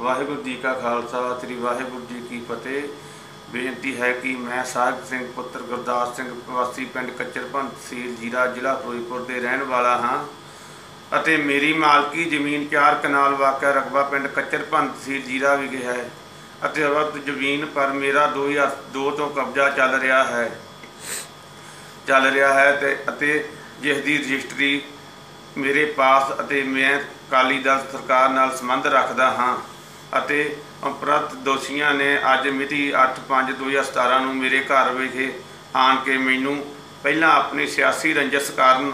ਵਾਹਿਗੁਰੂ ਜੀ ਕਾ ਖਾਲਸਾ, ਸ੍ਰੀ ਵਾਹਿਗੁਰੂ ਜੀ ਕੀ ਫਤਿਹ। ਬੇਨਤੀ ਹੈ ਕਿ ਮੈਂ ਸਾਹਿਬ ਸਿੰਘ ਪੁੱਤਰ ਗੁਰਦਾਸ ਸਿੰਘ ਵਾਸੀ ਪਿੰਡ ਕੱਚਰਪੰਨ ਤਹਿਸੀਲ ਜੀਰਾ ਜ਼ਿਲ੍ਹਾ ਫਿਰੋਜ਼ਪੁਰ ਦੇ ਰਹਿਣ ਵਾਲਾ ਹਾਂ ਅਤੇ ਮੇਰੀ ਮਾਲਕੀ ਜ਼ਮੀਨ 4 ਕਨਾਲ ਵਾਕਿਆ ਰਕਬਾ ਪਿੰਡ ਕੱਚਰਪੰਨ ਤਹਿਸੀਲ ਜੀਰਾ ਵਿਖੇ ਹੈ ਅਤੇ ਅਵਧ ਜ਼ਮੀਨ ਪਰ ਮੇਰਾ 2002 ਤੋਂ ਕਬਜ਼ਾ ਚੱਲ ਰਿਹਾ ਹੈ। ਚੱਲ ਰਿਹਾ ਹੈ ਤੇ ਅਤੇ ਜਿਸ ਦੀ ਰਜਿਸਟਰੀ ਮੇਰੇ ਪਾਸ ਅਤੇ ਮੈਂ ਅਕਾਲੀ ਦਲ ਸਰਕਾਰ ਨਾਲ ਸੰਬੰਧ ਰੱਖਦਾ ਹਾਂ ਅਤੇ ਉਪਰੰਤ ਦੋਸ਼ੀਆਂ ਨੇ ਅੱਜ ਮਿਤੀ 8/5/2017 ਨੂੰ ਮੇਰੇ ਘਰ ਵਿਖੇ ਆਣ ਕੇ ਮੈਨੂੰ ਪਹਿਲਾਂ ਆਪਣੀ ਸਿਆਸੀ ਰੰਜਸ ਕਾਰਨ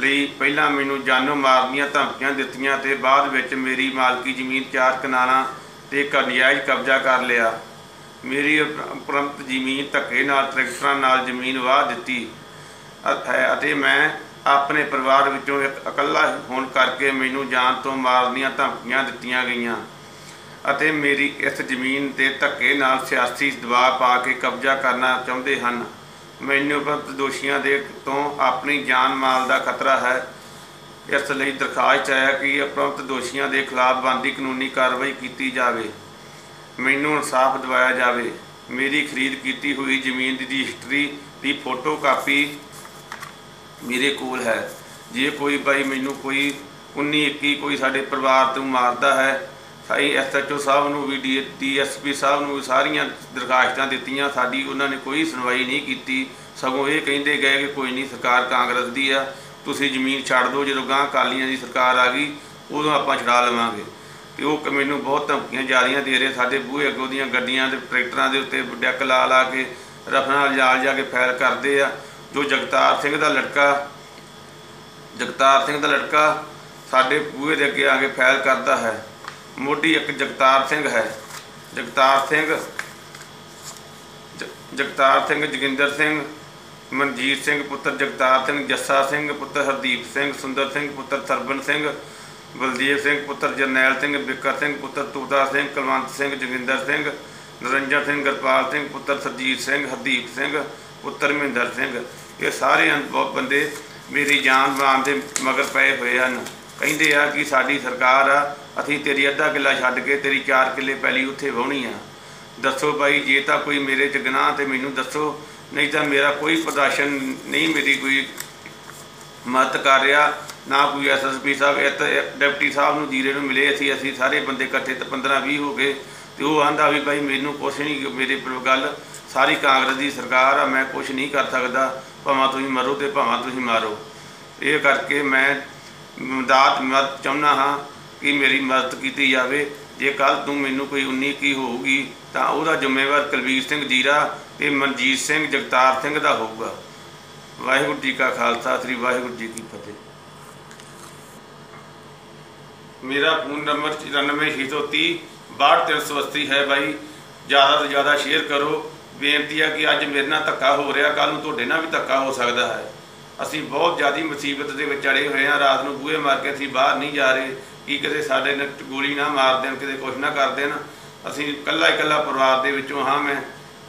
ਲਈ ਪਹਿਲਾਂ ਮੈਨੂੰ ਜਾਨੋਂ ਮਾਰਨ ਦੀਆਂ ਧਮਕੀਆਂ ਦਿੱਤੀਆਂ ਤੇ ਬਾਅਦ ਵਿੱਚ ਮੇਰੀ ਮਾਲਕੀ ਜ਼ਮੀਨ ਚਾਰ ਕਨਾਲਾਂ ਤੇ ਇੱਕ ਕਬਜ਼ਾ ਕਰ ਲਿਆ। ਮੇਰੀ ਉਪਰੰਤ ਜ਼ਮੀਨ ਧੱਕੇ ਨਾਲ, ਟਰੈਕਟਰਾਂ ਨਾਲ ਜ਼ਮੀਨ ਵਾਹ ਦਿੱਤੀ ਹੈ ਅਤੇ ਮੈਂ ਆਪਣੇ ਪਰਿਵਾਰ ਵਿੱਚੋਂ ਇੱਕ ਇਕੱਲਾ ਹੋਣ ਕਰਕੇ ਮੈਨੂੰ ਜਾਨ ਤੋਂ ਮਾਰਨ ਦੀਆਂ ਧਮਕੀਆਂ ਦਿੱਤੀਆਂ ਗਈਆਂ ਅਤੇ ਮੇਰੀ ਇਸ ਜ਼ਮੀਨ ਤੇ ਧੱਕੇ ਨਾਲ ਸਿਆਸੀ ਦਬਾਅ ਪਾ ਕੇ ਕਬਜ਼ਾ ਕਰਨਾ ਚਾਹੁੰਦੇ ਹਨ। ਮੈਨੂੰ ਉਪਰੰਤ ਦੋਸ਼ੀਆਂ ਦੇ ਤੋਂ ਆਪਣੀ ਜਾਨ ਮਾਲ ਦਾ ਖਤਰਾ ਹੈ। ਇਸ ਲਈ ਦਰਖਾਸਤ ਹੈ ਕਿ ਉਪਰੰਤ ਦੋਸ਼ੀਆਂ ਦੇ ਖਿਲਾਫ ਬਣਦੀ ਕਾਨੂੰਨੀ ਕਾਰਵਾਈ ਕੀਤੀ ਜਾਵੇ। ਮੈਨੂੰ ਇਨਸਾਫ ਦਿਵਾਇਆ ਜਾਵੇ। ਮੇਰੀ ਖਰੀਦ ਕੀਤੀ ਹੋਈ ਜ਼ਮੀਨ ਦੀ ਰਜਿਸਟਰੀ ਦੀ ਫੋਟੋ ਕਾਪੀ ਮੇਰੇ ਕੋਲ ਹੈ। ਜੇ ਕੋਈ ਭਾਈ ਮੈਨੂੰ ਕੋਈ 19 21 ਕੋਈ ਸਾਡੇ ਪਰਿਵਾਰ ਤੋਂ ਮਾਰਦਾ ਹੈ ਸਾਈ ਐਸਐਚਓ ਸਾਹਿਬ ਨੂੰ ਵੀ ਡੀਐਸਪੀ ਸਾਹਿਬ ਨੂੰ ਵੀ ਸਾਰੀਆਂ ਦਰਖਾਸਤਾਂ ਦਿੱਤੀਆਂ। ਸਾਡੀ ਉਹਨਾਂ ਨੇ ਕੋਈ ਸੁਣਵਾਈ ਨਹੀਂ ਕੀਤੀ। ਸਗੋਂ ਇਹ ਕਹਿੰਦੇ ਗਏ ਕਿ ਕੋਈ ਨਹੀਂ, ਸਰਕਾਰ ਕਾਂਗਰਸ ਦੀ ਆ। ਤੁਸੀਂ ਜ਼ਮੀਨ ਛੱਡ ਦਿਓ, ਜਦੋਂ ਗਾਂ ਕਾਲੀਆਂ ਦੀ ਸਰਕਾਰ ਆ ਗਈ, ਉਦੋਂ ਆਪਾਂ ਛਡਾ ਲਵਾਂਗੇ। ਤੇ ਉਹ ਕ- ਮੈਨੂੰ ਬਹੁਤ ਧਮਕੀਆਂ ਜਾਰੀਆਂ ਦੇ ਰਹੇ। ਸਾਡੇ ਬੂਹੇ ਅੱਗੋਂ ਦੀਆਂ ਗੱਡੀਆਂ ਤੇ ਟਰੈਕਟਰਾਂ ਦੇ ਉੱਤੇ ਡੈਕ ਲਾ ਲਾ ਕੇ ਰਫਨਾ ਜਾਲ ਜਾ ਕੇ ਫੈਲ ਕਰਦੇ ਆ। ਜੋ ਜਗਤਾਰ ਸਿੰਘ ਦਾ ਲੜਕਾ, ਜਗਤਾਰ ਸਿੰਘ ਦਾ ਲੜਕਾ ਸਾਡੇ ਬੂਹੇ ਦੇ ਅੱਗੇ ਆ ਕੇ ਫੈਲ ਕਰਦਾ ਹੈ। ਮੋਢੀ ਇੱਕ ਜਗਤਾਰ ਸਿੰਘ ਹੈ। ਜਗਤਾਰ ਸਿੰਘ, ਜ- ਜਗਤਾਰ ਸਿੰਘ ਜੋਗਿੰਦਰ ਸਿੰਘ, ਮਨਜੀਤ ਸਿੰਘ ਪੁੱਤਰ ਜਗਤਾਰ ਸਿੰਘ, ਜੱਸਾ ਸਿੰਘ ਪੁੱਤਰ ਹਰਦੀਪ ਸਿੰਘ, ਸੁੰਦਰ ਸਿੰਘ ਪੁੱਤਰ ਸਰਬਨ ਸਿੰਘ, ਬਲਦੇਵ ਸਿੰਘ ਪੁੱਤਰ ਜਰਨੈਲ ਸਿੰਘ ਬਿੱਕਰ ਸਿੰਘ ਪੁੱਤਰ ਤੂਤਾ ਸਿੰਘ, ਕੁਲਵੰਤ ਸਿੰਘ ਜੋਗਿੰਦਰ ਸਿੰਘ ਨਰਿੰਦਰ ਸਿੰਘ, ਗਰਪਾਲ ਸਿੰਘ ਪੁੱਤਰ ਸਰਜੀਤ ਸਿੰਘ, ਹਰਦੀਪ ਸਿੰਘ ਪੁੱਤਰ ਮਹਿੰਦਰ ਸਿੰਘ ਇਹ ਸਾਰੇ ਹਨ ਬਹੁਤ ਬੰਦੇ ਮੇਰੀ ਜਾਨ ਬਣਾਉਣ ਦੇ ਮਗਰ ਪਏ ਹੋਏ ਹਨ। ਕਹਿੰਦੇ ਆ ਕਿ ਸਾਡੀ ਸਰਕਾਰ ਆ, ਅਸੀਂ ਤੇਰੀ ਅੱਧਾ ਕਿੱਲਾ ਛੱਡ ਕੇ ਤੇਰੀ 4 ਕਿੱਲੇ ਪਹਿਲੀ ਉੱਥੇ ਵਾਹੁਣੀ ਆ। ਦੱਸੋ ਬਾਈ, ਜੇ ਤਾਂ ਕੋਈ ਮੇਰੇ ਚ ਗੁਨਾਹ ਤੇ ਮੈਨੂੰ ਦੱਸੋ, ਨਹੀਂ ਤਾਂ ਮੇਰਾ ਕੋਈ ਪ੍ਰਦਰਸ਼ਨ ਨਹੀਂ ਮੇਰੀ ਕੋਈ ਮਦਦ ਕਰ ਰਿਹਾ, ਨਾ ਕੋਈ ਐਸਐਸਪੀ ਸਾਹਿਬ ਇਹ ਡਿਪਟੀ ਸਾਹਿਬ ਨੂੰ ਜੀਰੇ ਨੂੰ ਮਿਲੇ ਅਸੀਂ ਅਸੀਂ ਸਾਰੇ ਬੰਦੇ ਇਕੱਠੇ ਤੇ 15 20 ਹੋ ਗਏ। ਤੇ ਉਹ ਆਂਦਾ ਵੀ ਭਾਈ ਮੈਨੂੰ ਕੁਛ ਨਹੀਂ ਮੇਰੇ ਪਰ ਗੱਲ ਸਾਰੀ ਕਾਂਗਰਸ ਦੀ ਸਰਕਾਰ ਆ, ਮੈਂ ਕੁਛ ਨਹੀਂ ਕਰ ਸਕਦਾ, ਭਾਵੇਂ ਤੁਸੀਂ ਮਰੋ ਤੇ ਭਾਵੇਂ ਤੁਸੀਂ ਮਾਰੋ। ਇਹ ਕਰਕੇ ਮੈਂ ਮਦਦ ਮਦਦ ਚਾਹੁੰਦਾ ਹਾਂ ਕਿ ਮੇਰੀ ਮਦਦ ਕੀਤੀ ਜਾਵੇ। ਜੇ ਕੱਲ ਤੋਂ ਮੈਨੂੰ ਕੋਈ 19 ਕੀ ਹੋਊਗੀ, ਤਾਂ ਉਹਦਾ ਜ਼ਿੰਮੇਵਾਰ ਕੁਲਵੀਰ ਸਿੰਘ ਜੀਰਾ ਤੇ ਮਨਜੀਤ ਸਿੰਘ, ਜਗਤਾਰ ਸਿੰਘ ਦਾ ਹੋਊਗਾ। ਵਾਹਿਗੁਰੂ ਜੀ ਕਾ ਖਾਲਸਾ, ਸ੍ਰੀ ਵਾਹਿਗੁਰੂ ਜੀ ਕੀ ਫਤਿਹ। ਮੇਰਾ ਫੋਨ ਨੰਬਰ 94630 62380 ਹੈ ਬਾਈ। ਜ਼ਿਆਦਾ ਤੋਂ ਜ਼ਿਆਦਾ ਸ਼ੇਅਰ ਕਰੋ। ਬੇਨਤੀ ਹੈ ਕਿ ਅੱਜ ਮੇਰੇ ਨਾਲ ਧੱਕਾ ਹੋ ਰਿਹਾ। ਕੱਲ ਨੂੰ ਤੁਹਾਡੇ ਨਾਲ ਵੀ ਧੱਕਾ ਹੋ ਸਕਦਾ ਹੈ। ਅਸੀਂ ਬਹੁਤ ਜ਼ਿਆਦੀ ਮੁਸੀਬਤ ਦੇ ਵਿੱਚ ਅੜੇ ਹੋਏ ਹਾਂ। ਰਾਤ ਨੂੰ ਬੂਹੇ ਮਾਰ ਕੇ ਅਸੀਂ ਬਾਹਰ ਨਹੀਂ ਜਾ ਰਹੇ। ਕਿ ਕਿਤੇ ਸਾਡੇ ਨਾਲ ਗੋਲੀ ਨਾ ਮਾਰ ਦੇਣ, ਕਿਤੇ ਕੁਛ ਨਾ ਕਰ ਦੇਣ। ਅਸੀਂ ਇਕੱਲਾ ਇਕੱਲਾ ਪਰਿਵਾਰ ਦੇ ਵਿੱਚੋਂ ਹਾਂ ਮੈਂ।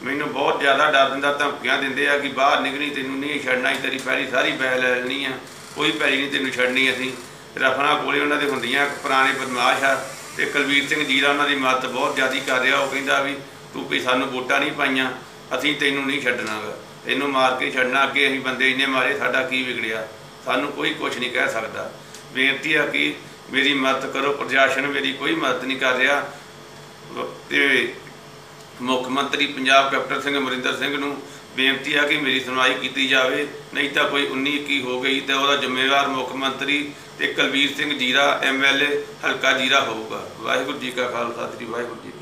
ਮੈਨੂੰ ਬਹੁਤ ਜ਼ਿਆਦਾ ਡਰ ਦਿੰਦਾ, ਧਮਕੀਆਂ ਦਿੰਦੇ ਆ ਕਿ ਬਾਹਰ ਨਿਕਲੀ, ਤੈਨੂੰ ਨਹੀਂ ਛੱਡਣਾ ਹੀ ਤੇਰੀ ਪੈਰੀ ਸਾਰੀ ਬੈਲ ਲੈ ਲੈਣੀ ਆ। ਕੋਈ ਪੈਰੀ ਨਹੀਂ ਤੈਨੂੰ ਛੱਡਣੀ ਅਸੀਂ। ਰਫਣਾ ਗੋਲੀ ਉਹਨਾਂ ਦੇ ਹੁੰਦੀਆਂ ਇੱਕ ਪੁਰਾਣੇ ਬਦਮਾਸ਼ ਆ। ਤੇ ਕੁਲਵੀਰ ਸਿੰਘ ਜੀਰਾ ਉਹਨਾਂ ਦੀ ਮਦਦ ਬਹੁਤ ਜ਼ਿਆਦਾ ਕਰ ਰਿਹਾ। ਉਹ ਕਹਿੰਦਾ ਵੀ ਤੂੰ ਵੀ ਸਾਨੂੰ ਵੋਟਾਂ ਨਹੀਂ ਪਾਈਆਂ, ਅਸੀਂ ਤੈਨੂੰ ਨਹੀਂ ਛੱਡਣਾਗਾ। ਤੈਨੂੰ ਮਾਰ ਕੇ ਛੱਡਣਾ ਅੱਗੇ ਅਸੀਂ ਬੰਦੇ ਇੰਨੇ ਮਾਰੇ, ਸਾਡਾ ਕੀ ਵਿਗੜਿਆ? ਸਾਨੂੰ ਕੋਈ ਕੁਝ ਨਹੀਂ ਕਹਿ ਸਕਦਾ। ਬੇਨਤੀ ਆ ਕਿ ਮੇਰੀ ਮਦਦ ਕਰੋ, ਪ੍ਰਸ਼ਾਸਨ ਮੇਰੀ ਕੋਈ ਮਦਦ ਨਹੀਂ ਕਰ ਰਿਹਾ। ਤੇ ਮੁੱਖ ਮੰਤਰੀ ਪੰਜਾਬ ਕੈਪਟਨ ਸਿੰਘ ਅਮਰਿੰਦਰ ਸਿੰਘ ਨੂੰ ਬੇਨਤੀ ਆ ਕਿ ਮੇਰੀ ਸੁਣਵਾਈ ਕੀਤੀ ਜਾਵੇ, ਨਹੀਂ ਤਾਂ ਕੋਈ 19 21 ਹੋ ਗਈ ਤਾਂ ਉਹਦਾ ਜ਼ਿੰਮੇਵਾਰ ਮੁੱਖ ਮੰਤਰੀ ਤੇ ਕੁਲਬੀਰ ਸਿੰਘ ਜੀਰਾ ਐਮਐਲਏ ਹਲਕਾ ਜੀਰਾ ਹੋਊਗਾ। ਵਾਹਿਗੁਰੂ ਜੀ ਕਾ ਖਾਲਸਾ, ਸ੍ਰੀ ਵਾਹਿਗੁਰੂ ਜੀ